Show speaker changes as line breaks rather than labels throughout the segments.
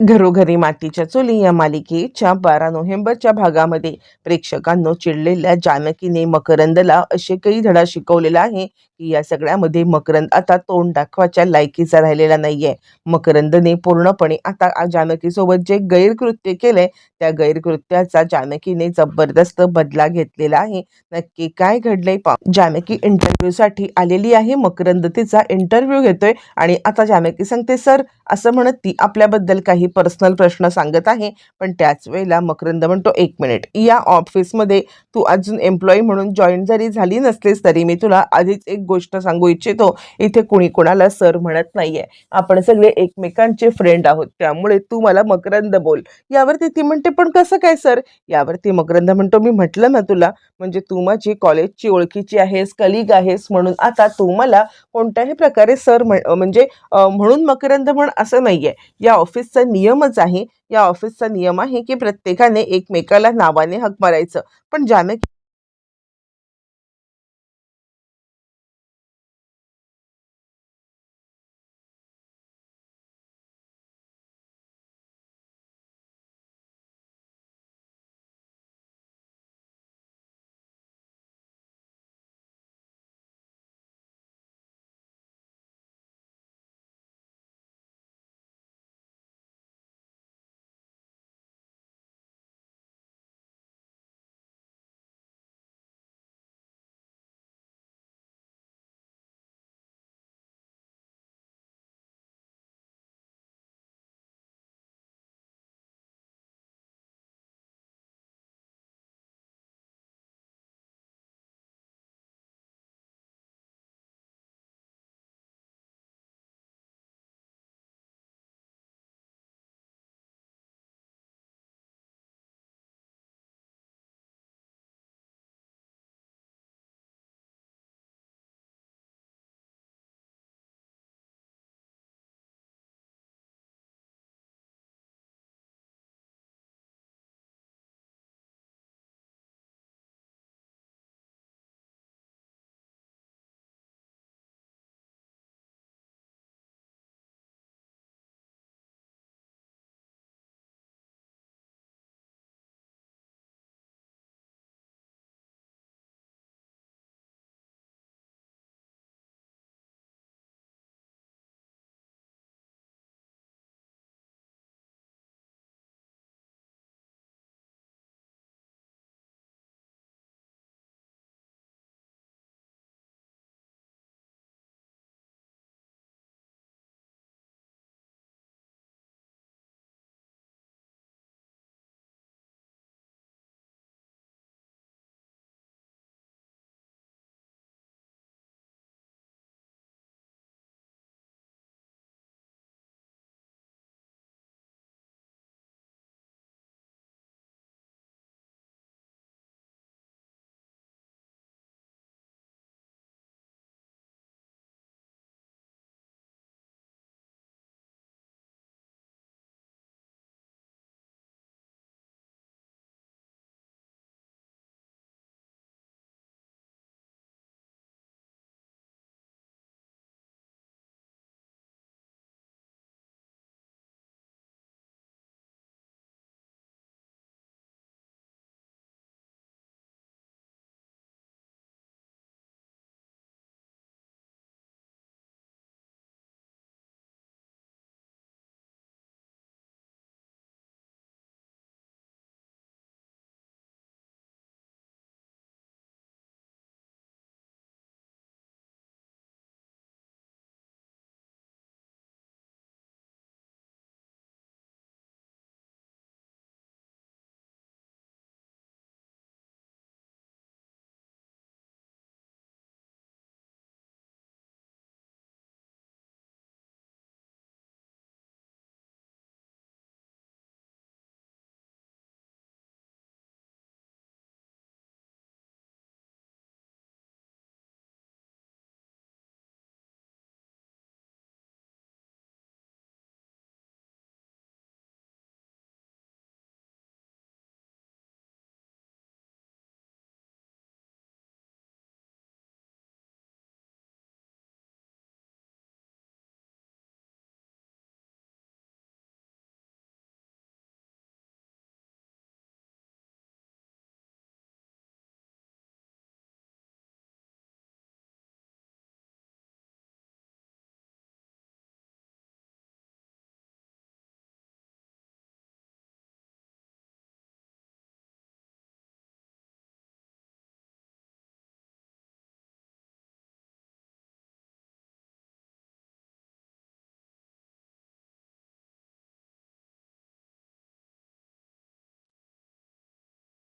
घरोघरी मातीच्या चुली या मालिकेच्या बारा नोव्हेंबरच्या भागामध्ये प्रेक्षकांनो चिडलेल्या जानकीने मकरंदला असे काही धडा शिकवलेला आहे की या सगळ्यामध्ये मकरंद आता तोंड दाखवाच्या लायकीचा राहिलेला नाहीये. मकरंदने पूर्णपणे आता जानकीसोबत जे गैरकृत्य केले त्या गैरकृत्याचा जानकीने जबरदस्त बदला घेतलेला आहे. नक्की काय घडलंय पा जानकी इंटरव्ह्यूसाठी आलेली आहे. मकरंद तिचा इंटरव्ह्यू घेतोय आणि आता जानकी सांगते सर असं म्हणत ती आपल्याबद्दल काही पर्सनल प्रश्न सांगत आहे पण त्याच वेळेला मकरंद म्हणतो एक मिनिट या ऑफिसमध्ये तू अजून एम्प्लॉई म्हणून जॉईन जरी झाली नसलीस तरी मी तुला आधीच एक गोष्ट सांगू इच्छितो इथे कुणी कोणाला सर म्हणत नाहीये. आपण सगळे एकमेकांचे फ्रेंड आहोत. त्यामुळे तू मला मकरंद बोल. यावरती ती म्हणते पण कसं काय सर? यावरती मकरंद म्हणतो मी म्हटलं ना तुला म्हणजे तू माझी कॉलेजची ओळखीची आहेस कलिग आहेस म्हणून आता तू मला कोणत्याही प्रकारे सर म्हणजे म्हणून मकरंद म्हण असं नाहीये. या ऑफिसचा नियमच आहे. या ऑफिसचा नियम आहे की प्रत्येकाने एकमेकाला नावाने हक मारायचं. पण जानकी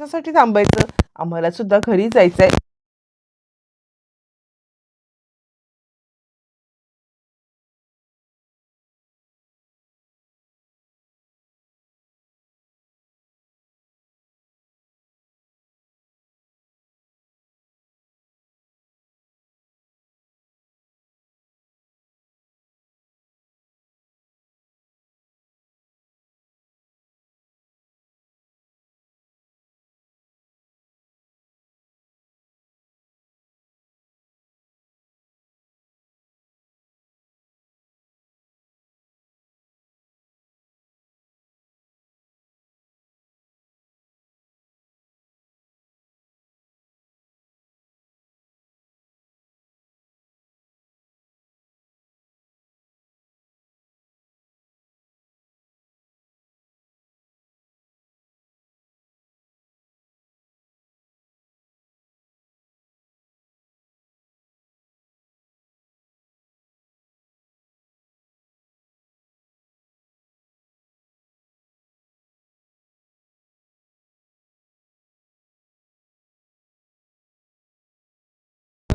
कशासाठी थांबायचं. आम्हाला सुद्धा घरी आहे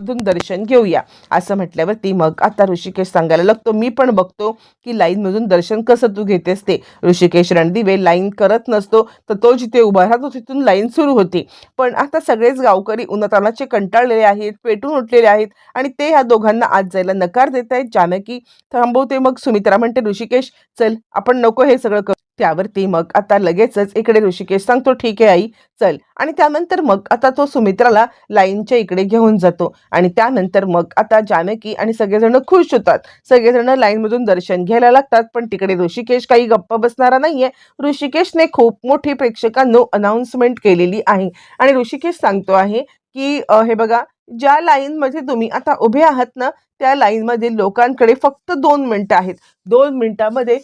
मधून दर्शन घेऊया. असं म्हटल्यावरती मग आता ऋषिकेश सांगायला लागतो. मी पण बघतो की लाईनमधून दर्शन कसं तू घेतेस ते. ऋषिकेश रणदिवे लाईन करत नसतो तर तो जिथे उभा राहतो तिथून लाईन सुरू होती. पण आता सगळेच गावकरी उन्हातानाचे कंटाळलेले आहेत पेटून उठलेले आहेत आणि ते ह्या दोघांना आज जायला नकार देत आहेत जानकी थांबवते मग सुमित्रा म्हणते ऋषिकेश चल आपण नको हे सगळं त्यावरती मग आता लगेचच इकडे ऋषिकेश सांगतो ठीक आहे आई चल. आणि त्यानंतर मग आता तो सुमित्राला लाईनच्या इकडे घेऊन जातो. आणि त्यानंतर मग आता जानकी आणि सगळेजण खुश होतात. सगळेजण लाईनमधून दर्शन घ्यायला लागतात पण तिकडे ऋषिकेश काही गप्प बसणारा नाहीये. ऋषिकेशने खूप मोठी प्रेक्षकांनो अनाउन्समेंट केलेली आहे. आणि ऋषिकेश सांगतो आहे की हे बघा ज्या लाईनमध्ये तुम्ही आता उभे आहात ना त्या लाईनमध्ये लोकांकडे फक्त दोन मिनिटं आहेत. दोन मिनिटामध्ये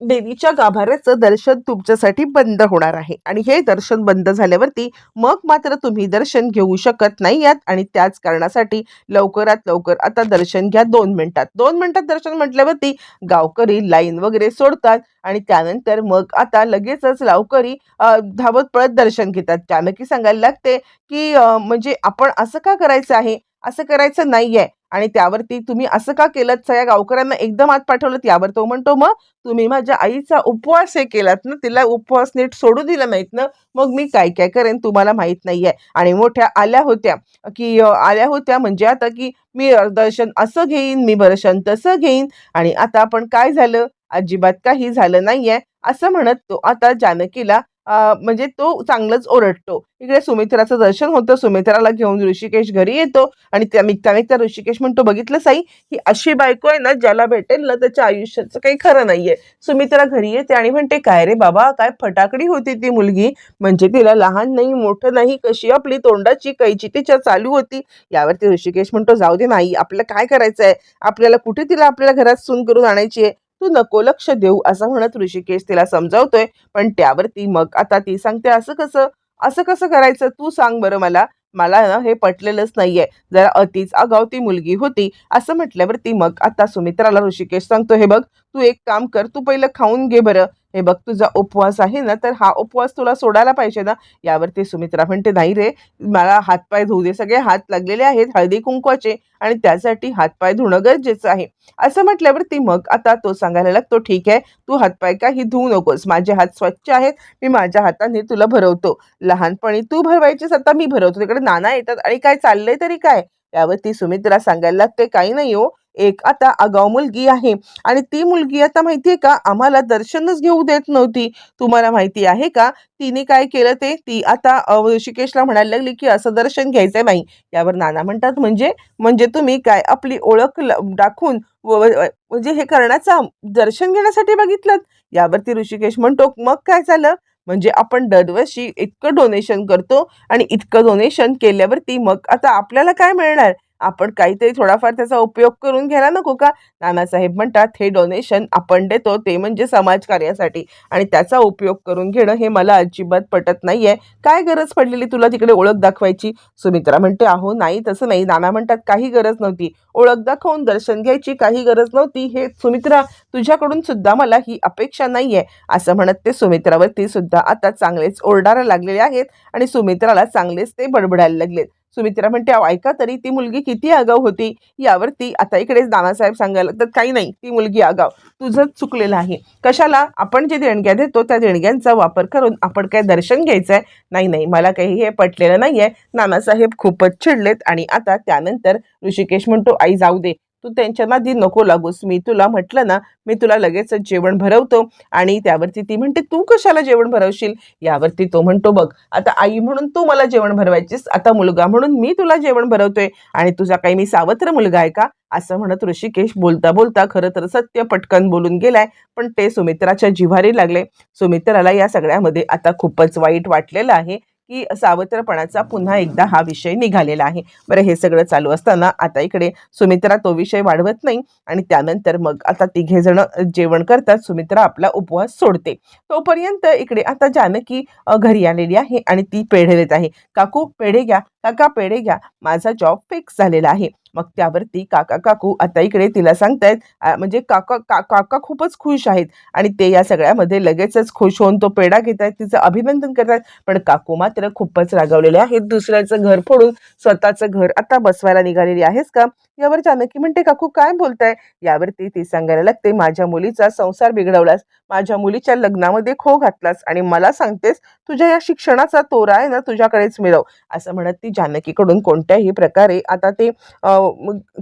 देवीच्या गाभाऱ्याचं दर्शन तुमच्यासाठी बंद होणार आहे. आणि हे दर्शन बंद झाल्यावरती मग मात्र तुम्ही दर्शन घेऊ शकत नाही आहात. आणि त्याच कारणासाठी लवकरात लवकर आता दर्शन घ्या दोन मिनिटात. दोन मिनिटात दर्शन म्हटल्यावरती गावकरी लाईन वगैरे सोडतात. आणि त्यानंतर मग आता लगेचच गावकरी धावत पळत दर्शन घेतात. जानकी सांगायला लागते की म्हणजे आपण असं का करायचं आहे? असं करायचं नाही आहे आणि त्यावरती तुम्ही असं का केलं सगळ्या गावकऱ्यांना एकदम आत पाठवलं यावर तो म्हणतो मग तुम्ही माझ्या आईचा उपवास हे केलात ना? तिला उपवास नीट सोडू दिला नाहीत ना? मग मी काय काय करेन? तुम्हाला माहीत नाहीये. आणि मोठ्या आल्या होत्या की आल्या होत्या म्हणजे आता की मी दर्शन असं घेईन मी दर्शन तसं घेईन. आणि आता आपण काय झालं? अजिबात काही झालं नाहीये असं म्हणत तो आता जानकीला म्हणजे तो चांगलंच ओरडतो. इकडे सुमित्राचं दर्शन होतं. सुमित्राला घेऊन ऋषिकेश घरी येतो आणि त्या निघता ऋषिकेश म्हणतो बघितलं साई ही अशी बायको आहे ना ज्याला भेटेल ना त्याच्या आयुष्याचं काही खरं नाहीये. सुमित्रा घरी येते आणि म्हणते काय रे बाबा काय फटाकडी होती ती मुलगी? म्हणजे तिला लहान नाही मोठं नाही कशी आपली तोंडाची कैची तिच्या चालू होती? यावरती ऋषिकेश म्हणतो जाऊ दे नाही आपल्याला काय करायचं आहे आपल्याला कुठे तिला आपल्या घरात सून करून आणायची आहे? तू नको लक्ष देऊ असं म्हणत ऋषिकेश तिला समजावतोय. पण त्यावरती मग आता ती सांगते असं कसं? असं कसं करायचं? तू सांग बरं मला. मला ना हे पटलेलंच नाहीये. जरा अतीच आगाव ती मुलगी होती. असं म्हटल्यावरती मग आता सुमित्राला ऋषिकेश सांगतो हे बघ तू एक काम कर. तू पहिलं खाऊन घे बरं. हे बघ तुझा उपवास आहे ना तर हा उपवास तुला सोडायला पाहिजे ना. यावरती सुमित्रा म्हणते नाही रे मला हातपाय धुऊ दे सगळे हात लागलेले आहेत हळदी कुंकवाचे आणि त्यासाठी हातपाय धुणं गरजेचं आहे. असं म्हटल्यावरती मग आता तो सांगायला लागतो ठीक आहे तू हातपाय काही धुवू नकोस माझे हात स्वच्छ आहेत मी माझ्या हाताने तुला भरवतो. लहानपणी तू भरवायचीस आता मी भरवतो. तिकडे नाना येतात आणि काय चाललंय तरी काय? यावरती सुमित्रा सांगायला लागते काही नाही हो एक आता आगाव मुलगी आहे. आणि ती मुलगी आता माहितीये का आम्हाला दर्शनच घेऊ देत नव्हती. तुम्हाला माहिती आहे का तिने काय केलं ते? ती आता ऋषिकेशला म्हणायला लागली की असं दर्शन घ्यायचंय नाही यावर नाना म्हणतात म्हणजे म्हणजे तुम्ही काय आपली ओळख ल- दाखवून व- म्हणजे हे करण्याचा दर्शन घेण्यासाठी बघितलं यावरती ऋषिकेश म्हणतो मग काय झालं? म्हणजे आपण दरवर्षी इतकं डोनेशन करतो आणि इतकं डोनेशन केल्यावरती मग आता आपल्याला काय मिळणार? आपण काहीतरी थोडाफार त्याचा उपयोग करून घ्यायला नको का? नानासाहेब म्हणतात हे डोनेशन आपण देतो ते म्हणजे समाजकार्यासाठी. आणि त्याचा उपयोग करून घेणं हे मला अजिबात पटत नाही आहे काय गरज पडलेली तुला तिकडे ओळख दाखवायची? सुमित्रा म्हणते अहो नाही तसं नाही. नाना म्हणतात काही गरज नव्हती. ओळख दाखवून दर्शन घ्यायची काही गरज नव्हती. हे सुमित्रा तुझ्याकडून सुद्धा मला ही अपेक्षा नाही आहे असं म्हणत ते सुमित्रावरती सुद्धा आता चांगलेच ओरडायला लागलेले आहेत. आणि सुमित्राला चांगलेच ते बडबडायला लागलेत. सुमित्रा म्हणते "अहो, ऐका तरी ती मुलगी किती आगाव होती. यावरती आता इकडेच नानासाहेब सांगायला तर काही नाही ती मुलगी आगाव तुझंच चुकलेलं आहे. कशाला? आपण जे देणग्या देतो त्या देणग्यांचा वापर करून आपण काय दर्शन घ्यायचं आहे नाही नाही मला काही हे पटलेलं नाही आहे नानासाहेब खूपच चिडलेत आणि आता त्यानंतर ऋषिकेश म्हणतो आई जाऊ दे. तू त्यांच्या नादी नको लागूस. मी तुला म्हटलं ना मी तुला लगेचच जेवण भरवतो आणि त्यावरती ती म्हणते तू कशाला जेवण भरवशील? यावरती तो म्हणतो बघ आता आई म्हणून तू मला जेवण भरवायचीस. आता मुलगा म्हणून मी तुला जेवण भरवतोय आणि तुझा काही मी सावत्र मुलगा आहे का? असं म्हणत ऋषिकेश बोलता बोलता खरं तर सत्य पटकन बोलून गेलाय पण ते सुमित्राच्या जिव्हारी लागले. सुमित्राला या सगळ्यामध्ये आता खूपच वाईट वाटलेलं आहे. की सावत्रपणाचा पुन्हा एकदा हा विषय निघालेला आहे. बरं हे सगळं चालू असताना आता इकडे सुमित्रा तो विषय वाढवत नाही आणि त्यानंतर मग आता तिघे जण जेवण करतात. सुमित्रा आपला उपवास सोडते. तोपर्यंत इकडे आता जानकी घरी आलेली आहे आणि ती पेढे देत आहे. काकू पेढे घ्या. काका पेढे घ्या. माझा जॉब फिक्स झालेला आहे. मग त्यावरती काका काकू आता इकडे तिला सांगतायत म्हणजे काका का काका खूपच खुश आहेत. आणि ते या सगळ्यामध्ये लगेचच खुश होऊन तो पेढा घेत आहेत तिचं अभिनंदन करतात पण काकू मात्र खूपच रागावलेले आहेत. दुसऱ्याचं घर फोडून स्वतःचं घर आता बसवायला निघालेली आहेस का? यावर जानकी म्हणते काकू काय बोलताय? यावरती ती सांगायला लागते माझ्या मुलीचा संसार बिघडवलास. माझ्या मुलीच्या लग्नामध्ये खो घातलास आणि मला सांगतेस तुझ्या या शिक्षणाचा तोरा आहे ना तुझ्याकडेच मिळव. असं म्हणत ती जानकीकडून कोणत्याही प्रकारे आता ते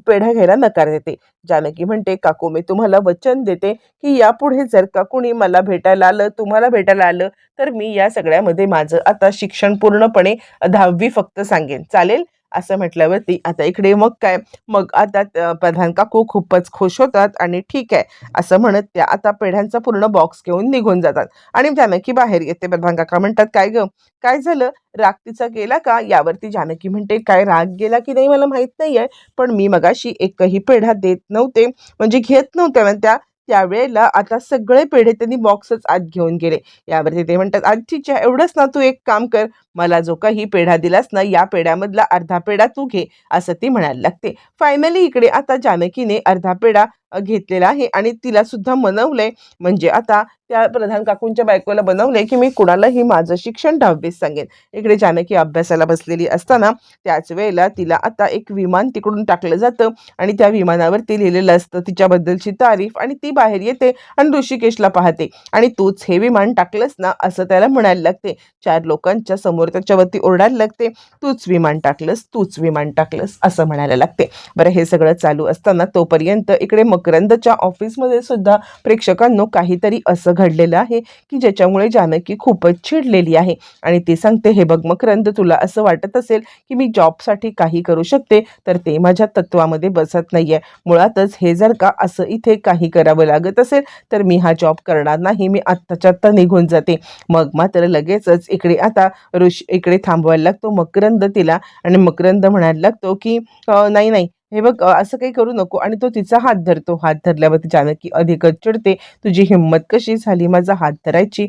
पेढा घ्यायला नकार देते. जानकी म्हणते काकू मी तुम्हाला वचन देते की यापुढे जर का कुणी मला भेटायला आलं तुम्हाला भेटायला आलं तर मी या सगळ्यामध्ये माझं आता शिक्षण पूर्णपणे दहावी फक्त सांगेन. चालेल? असं म्हटल्यावरती आता इकडे मग काय? मग आता त- प्रधान काकू खूपच खुश होतात आणि ठीक आहे असं म्हणत त्या आता पेढ्यांचा पूर्ण बॉक्स घेऊन निघून जातात. आणि जानकी बाहेर येते. प्रधान काका म्हणतात काय ग? काय झालं? राग तिचा गेला का? यावरती जानकी म्हणते काय राग गेला की नाही मला माहीत नाही आहे पण मी मगाशी एकही पेढा देत नव्हते म्हणजे घेत नव्हत्या ना त्या त्यावेळेला आता सगळे पेढे त्यांनी बॉक्सच आत घेऊन गेले. यावरती ते म्हणतात आजीच्या एवढंच ना तू एक काम कर मला जो काही पेढा दिलास ना या पेढ्यामधला अर्धा पेढा तू घे असं ती म्हणायला लागते. फायनली इकडे आता जानकीने अर्धा पेढा घेतलेला आहे आणि तिला सुद्धा मनवलंय. म्हणजे आता त्या प्रधान काकूंच्या बायकोला बनवलंय की मी कुणालाही माझं शिक्षण दहावीस सांगेन. इकडे जानकी अभ्यासाला बसलेली असताना त्याच वेळेला तिला आता एक विमान तिकडून टाकलं जातं आणि त्या विमानावरती लिहिलेलं असतं तिच्याबद्दलची तारीफ आणि ती बाहेर येते आणि ऋषिकेशला पाहते. आणि तूच हे विमान टाकलंस ना असं त्याला म्हणायला लागते. चार लोकांच्या समोर त्याच्यावरती ओरडायला लागते तूच विमान टाकलंस तूच विमान टाकलंस असं म्हणायला लागते. बरं हे सगळं चालू असताना तोपर्यंत इकडे मकरंदच्या ऑफिसमध्ये सुद्धा प्रेक्षकांनो काहीतरी असं घडलेलं आहे की ज्याच्यामुळे जानकी खूपच चिडलेली आहे. आणि ती सांगते हे बघ मकरंद तुला असं वाटत असेल की मी जॉबसाठी काही करू शकते तर ते माझ्या तत्वामध्ये बसत नाही आहे मुळातच हे जर का असं इथे काही करावं लागत असेल तर मी हा जॉब करणार नाही मी आत्ताच्या आत्ता निघून जाते. मग मात्र लगेचच इकडे आता ऋषी इकडे थांबवायला लागतो. मकरंद तिला आणि मकरंद म्हणायला लागतो की नाही नाही हे बघ असं काही करू नको. आणि तो तिचा हात धरतो. हात धरल्यावरती जानकी अधिकच चिडते. तुझी हिंमत कशी झाली? माझा हात धरायची.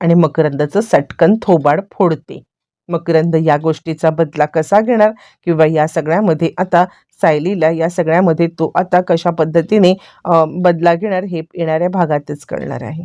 आणि मकरंदाचं सटकन थोबाड फोडते. मकरंद या गोष्टीचा बदला कसा घेणार? किंवा या सगळ्यामध्ये आता सायलीला या सगळ्यामध्ये तो आता कशा पद्धतीने बदला घेणार? हे येणाऱ्या भागातच कळणार आहे.